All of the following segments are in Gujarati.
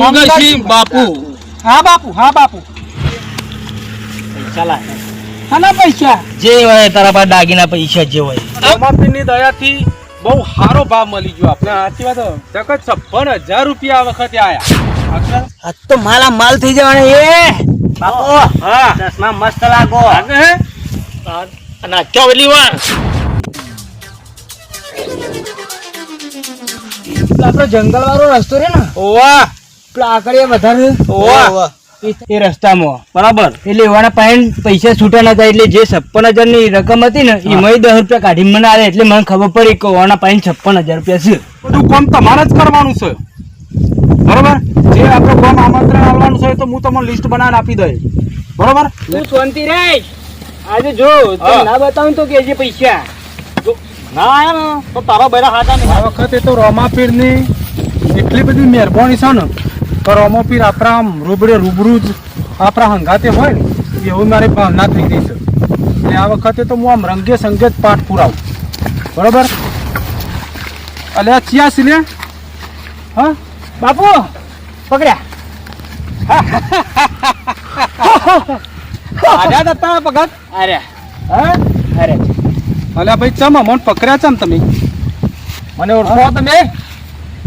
મંગળસિંહ બાપુ. હા બાપુ હા બાપુ. પૈસા લાય આના પૈસા? જે હોય તારા પાસે દાગીના પૈસા જે હોય. રમાપીરની દયાથી બહુ સારો ભાવ મળી ગયો આપણે સાચી વાત તક છપ્પન હજાર રૂપિયા આ વખતે આયા. આજ તો માલા માલ થઈ જવાના એ બાપુ હા. ચશ્મા મસ્ત લાગો. અને ચો વેલી વાર? આપણો જંગલ વાળો રસ્તો રે ને. ઓવા. પેલો આગળ એ વધારે? એ- રસ્તામાં. બરાબર. એટલે એવાના પાસે પૈસા છૂટા નતા એટલે જે છપ્પન હજારની રકમ હતી ને એ મય દસ રૂપિયા કાઢી મને આવે એટલે મને ખબર પડી કે ઓના પાસે છપ્પન હજાર રૂપિયા છે. બધું કામ તમારે જ કરવાનું છે. બરોબર? જે આપણે કામ આમંત્રણ આવવાનું છે તો હું તમને લિસ્ટ બનાવીને આપી દઈશ. બરોબર? તું શાંતિ રે. આજે જો ના બતાવું તો કે જે પૈસા ના આયા તો તારા બેડા હાથા નહીં. આ વખતે તો રોમાપીરની એટલી બધી મહેરબાની છે ને. તો રોમાપીર આપણા આમ રૂબડે રૂબરૂ જ આપણા હંગાતે હોય ને એવું મારી ભાવના થઈ ગઈ છે. એટલે આ વખતે તો હું આમ રંગે સંગે જ પાઠ પુરાવું. બરોબર? અલ્યા ચિયા સિલે હા? બાપુ પકડ્યા. આજા હતા ભગત અરે. હા? અરે. અલ્યા ભાઈ ચમ અમોન પકડ્યા ચમ તમે? મને ઓળખો તમે?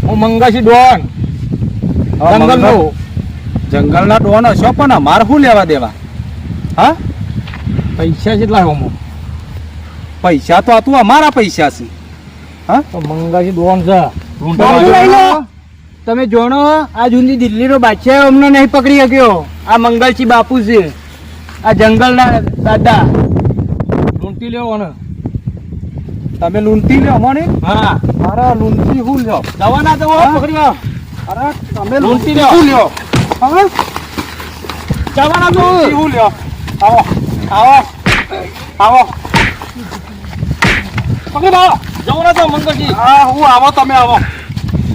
હું મંગાસી ડોન. જંગલનો જંગલના ડોન હશો પણ અમારે શું લેવા દેવા? હા? પૈસા કેટલા હોમો પૈસા તો આ તું અમારા પૈસા છે. હા? તો મંગાસી ડોન છે. તમે જોણો આ જુદી દિલ્હીનો બાદશાહ અમને નહીં પકડી શક્યો. આ મંગલસિંહ બાપુ છે. આ જંગલના દાદા. લૂંટી લેવો ને તમે લૂંટી લ્યો મને? હા. મારા લૂંટી હું લ્યો? દવા ના દવા પકડી અરે તમે લૂંટી લ્યો. લ્યો હવે દવાના તો હું લ્યો આવો આવો આવો પકડી લો જવાના તો મંગલસિંહ હા હું આવો તમે આવો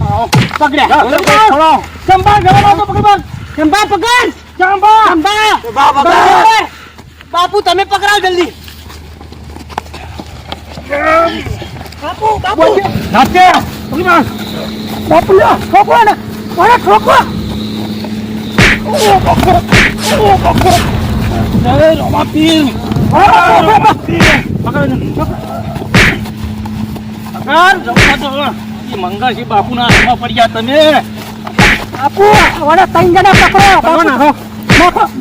આવો પકડ્યા ચંપા જવાના તો પકડી ચંપા પકડ ચંપા ચંપા પકડ બાપુ તમે પકડાવ જલ્દી બાપુ બાપુ નાચે પકડી બાપ. બાપુ લ્યો ઠોકો ને મને ઠોકો મંગળસિંહ બાપુ ના હાથમાં પડ્યા તમે. બાપુ વડે ત્રણ જણા પકડો.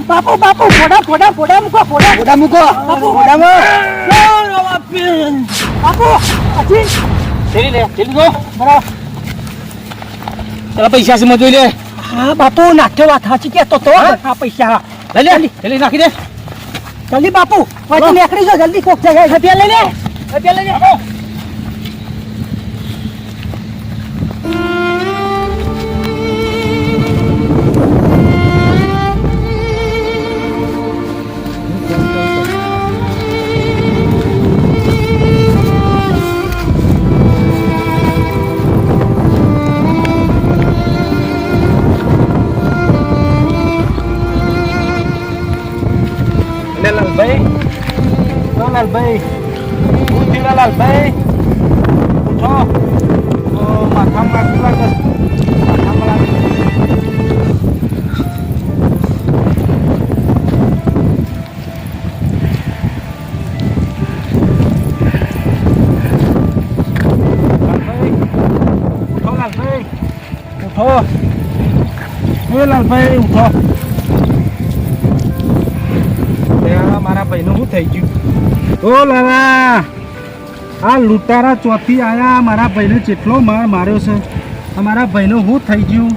બાપુ બાપુ ફોડા ફોડા ફોડા મૂકો ફોડા. ફોડા મૂકો. બાપુ ફોડામાં બાપુ. લે ચલી બરાબર. તારા પૈસા છે જોઈ લે હા બાપુ નાખ્યો વાત સાચી કહેતો તો હા પૈસા લઈ લે જલ્દી નાખી દે જલ્દી બાપુ પછી નીકળી જો જલ્દી કોક જગ્યાએ રૂપિયા લઈ લે રૂપિયા લઈ લે લાલભાઈ. ઓ લાલભાઈ હું થયું લાલભાઈ ઉઠો ઓ માથામાં લાગે માથામાં લાગે લાલભાઈ, ઉઠો લાલભાઈ. ઉઠો. એ લાલભાઈ ભાઈનું શું થઈ ગયું? ઓ લાલા, આ લૂંટારા ચોથી આયા, મારા ભાઈને જેટલો માર માર્યો છે. મારા ભાઈનું શું થઈ ગયું?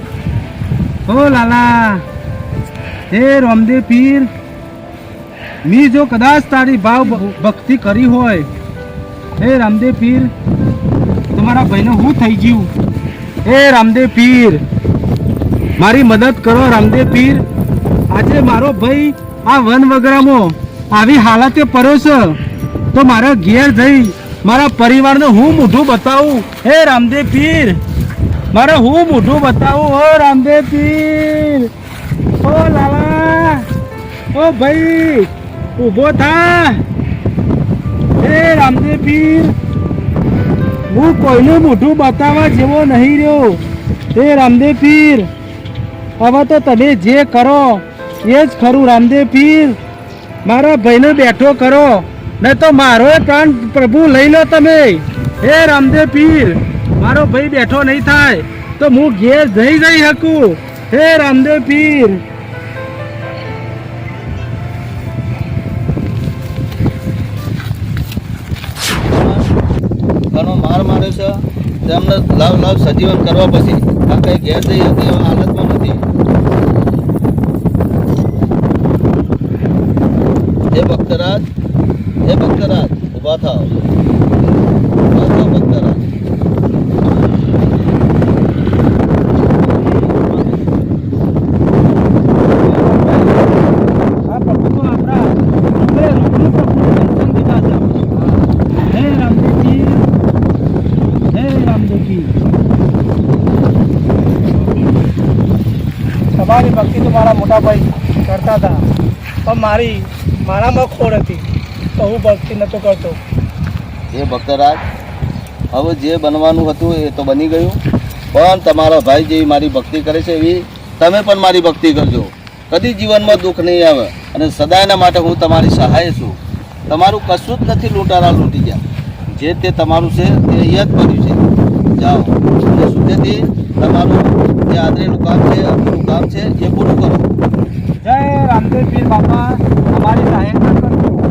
ઓ લાલા, હે રામદેવ પીર, મી જો કદાચ તારી ભાવ ભક્તિ કરી હોય. હે રામદેવ પીર, તમારા ભાઈનું શું થઈ ગયું? હે રામદેવ પીર, મારી મદદ કરો રામદેવ પીર. આજે મારો ભાઈ આ વન વગરામાં આવી હાલતે છે. તો મારા ઘેર જઈ મારા પરિવારને હું મોઢું બતાવું. હે રામદેવ પીર, મારે હું મોઢું બતાવું. હો રામદેવ પીર ઓ લાલા ઓ ભાઈ, ઊભો થા. હે રામદેવ પીર, હું કોઈનું મોઢું બતાવવા જેવો નહીં રહ્યો. હે રામદેવ પીર, હવે તો તમે જે કરો એ જ ખરું રામદેવ પીર. મારા ભાઈને બેઠો કરો ને તો મારો પ્રાણ પ્રભુ લઈ લો તમે. હે રામદેવ પીર, મારો ભાઈ બેઠો નહીં થાય, તો હું ઘેર જઈ જઈ શકું. હે રામદેવ પીર. ઘણો માર માર્યો છે. તેમને લાવ લાવ સજીવન કરવા પછી આ કઈ ઘેર જઈ હતી એવા હાલતમાં નથી હે ભક્તરાજ હે ભક્તરાજ ઊભા થાવ ઊભા થાવ ભક્તરાજ આ પ્રભુ તો આપણા રૂબરૂ રૂબરૂ પ્રભુ દર્શન દીધા છે હે રામદેવજી હે રામદેવજી તમારી ભક્તિ તો મારા મોટા ભાઈ કરતા હતા પણ મારી મારામાં ખોડ હતી તો હું ભક્તિ નતો કરતો. હે ભક્તરાજ હવે જે બનવાનું હતું એ તો બની ગયું. પણ તમારા ભાઈ જેવી મારી ભક્તિ કરે છે એવી તમે પણ મારી ભક્તિ કરજો. કદી જીવનમાં દુઃખ નહીં આવે અને સદાયના માટે હું તમારી સહાય છું. તમારું કશું જ નથી લૂંટારા લૂંટી ગયા. જે તે તમારું છે તે અહીંયા જ બન્યું છે. જાઓ. અને સુધેથી તમારું જે આદરેલું કામ છે અધૂરું કામ છે એ પૂરું કરો. જય રામદેવ પીર બાપા. અમારી સહાય કરજો.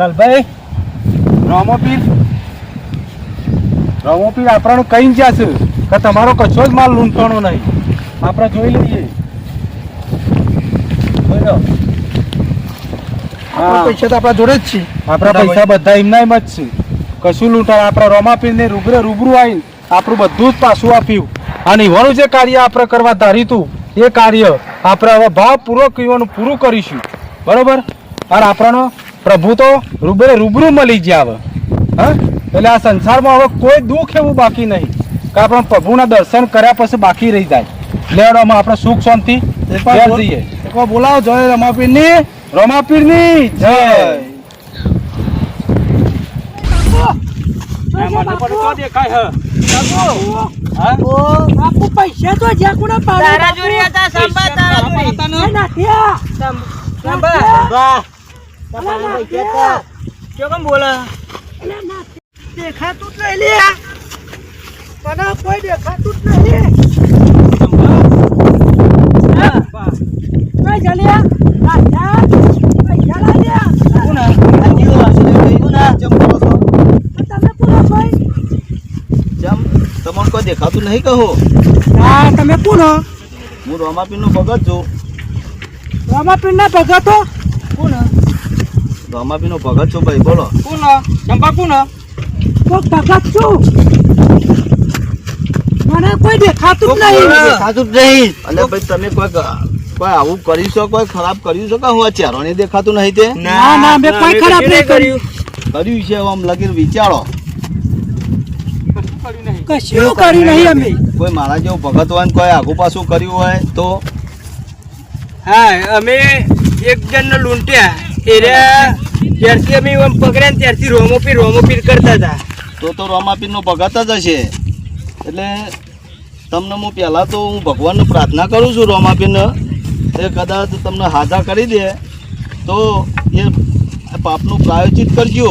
લાલભાઈ રામોપીર રામોપીર આપણાનું કઈ જ્યાં છે. કે તમારો કશો જ માલ લૂંટવાનો નહીં. આપણે જોઈ લઈએ. પૈસા તો આપણા જોડે જ છે. આપણા પૈસા બધા એમના એમ જ છે. કશું લૂંટાણ આપણા રોમાપીરને રૂબરે રૂબરૂ આવીને આપણું બધું જ પાછું આપ્યું. અને એવાનું જે કાર્ય આપણે કરવા ધાર્યું એ કાર્ય આપણે હવે ભાવપૂર્વક એવાનું પૂરું કરીશું. બરોબર? અને આપણને પ્રભુ તો રૂબરે રૂબરૂ મળી ગયા હવે. હા? એટલે આ સંસારમાં હવે કોઈ દુઃખ એવું બાકી નહીં. કે આપણે પ્રભુના દર્શન કર્યા પછી બાકી રહી જાય. લેવડામાં આપણે સુખ શાંતિ જઈએ. એકવાર બોલાવો જય રમાપીરની. રમાપીરની જય. બાપુ. પૈસા તો જ્યાં તારા જોડે હતા સંભા તારા જોડે. સંભા કેમ બોલા? દેખાતું જ નહીં લે મને કોઈ દેખાતું જ નહીં કઈ જલ્યા રાજા પૈસા લાગ્યા તમે કોના ભાઈ? જેમ. તમને કોઈ દેખાતું નહીં કહો. હા તમે કોનો હું? રોમાપીરનો ભગત છું. રામાપીરના ભગતો કોનો રોમાપીરનો ભગત છો ભાઈ બોલો. કોનો ચંપા કોનો કોક ભગત છો. મને કોઈ દેખાતું જ નહીં. દેખાતું જ નહીં. અને ભાઈ તમે કોઈ કોઈ આવું કરી શકો કોઈ ખરાબ કર્યું છે કે હું આ ચહેરો નહીં દેખાતું નહીં તે? ના ના મેં કોઈ ખરાબ નહીં કર્યું. કર્યું. છે આમ લગીને વિચારો. કશું કર્યું નહીં. અમે. કોઈ મારા જેવું ભગત હોય ને કોઈ આગુ પાછું કર્યું હોય તો? હા અમે એક જણને લૂંટ્યા. એરા જ્યારથી અમે એમ પકડ્યા ને ત્યારથી રોમોપીર રોમોપીર કરતા હતા. તો તો રોમાપીરનો ભગત જ હશે. એટલે તમને હું પહેલાં તો હું ભગવાનને પ્રાર્થના કરું છું રોમાપીરને એ કદાચ તમને હાજા કરી દે તો એ પાપનું પ્રાયોજિત કરજો.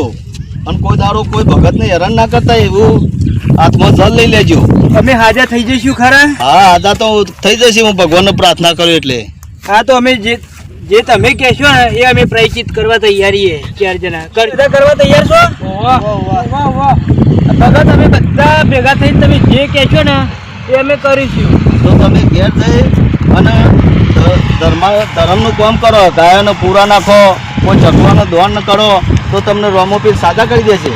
અને કોઈ દારો કોઈ ભગતને હેરાન ના કરતા એવું હાથમાં જલ લઈ લેજો. અમે હાજર થઈ જઈશું ખરા? હા હાજા તો થઈ જશે હું ભગવાનને પ્રાર્થના કરું એટલે. હા તો અમે જે જે તમે કહેશો ને એ અમે પ્રાયચિત કરવા તૈયારી છે ચાર જણા. બધા કરવા તૈયાર છો? વાહ વાહ ભગત તમે બધા ભેગા થઈને તમે જે કહેશો ને એ અમે કરીશું. તો તમે ઘેર જઈ અને ધર્મ ધર્મનું કામ કરો ગાયોને પૂરા નાખો કોઈ ચકવાનો દોન ન કરો તો તમને રોમોપીર સાજા કરી દેશે.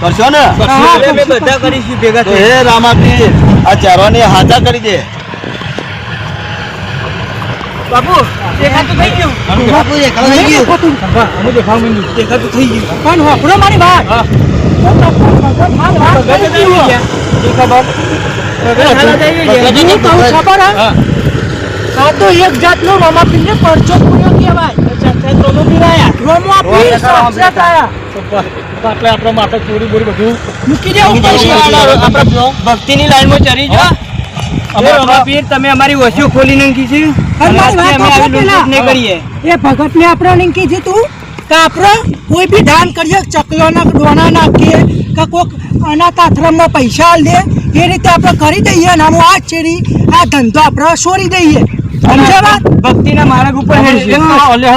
કરશો ને? બધા કરીશું. ભેગા થઈ હે રામાપીર આ ચારોને હાજા કરી દે. બાપુ દેખાતું થઈ ગયું. અમે દેખાવ માંડ્યું. દેખાતું થઈ ગયું. પણ મારી વાત. મારી વાત ભગત કરી આવી દીધો. ગયા. એ ખબર ભગત હાલ જ આવી ગયા. હું કહું ખબર હે? આ તો એક જાતનો પરચો પૂર્યો કહેવાય. સાક્ષાત રોમોપીર આયા. રોમાપીર સાક્ષાત આયા તો આટલે માથે ચોરી બોરી બધું મૂકી દેવું પડશે આપણે ભક્તિની લાઈનમાં ચડી જાઓ અમે રમાપીર તમે અમારી ઓછીઓ ખોલી નાખી છે. એ ભગત ને. આપણે નહીં કીધું તું? કે આપણે કોઈ બી દાન કરીએ ચકલોના ડોના નાખીએ કે કોઈક અનાથ આશ્રમમાં પૈસા આલ દે એ રીતે આપણે કરી દઈએ અને આમ આ છેડી આ ધંધો આપણે છોડી દઈએ. ભક્તિ ના ભક્તિના માર્ગ ઉપર મારું.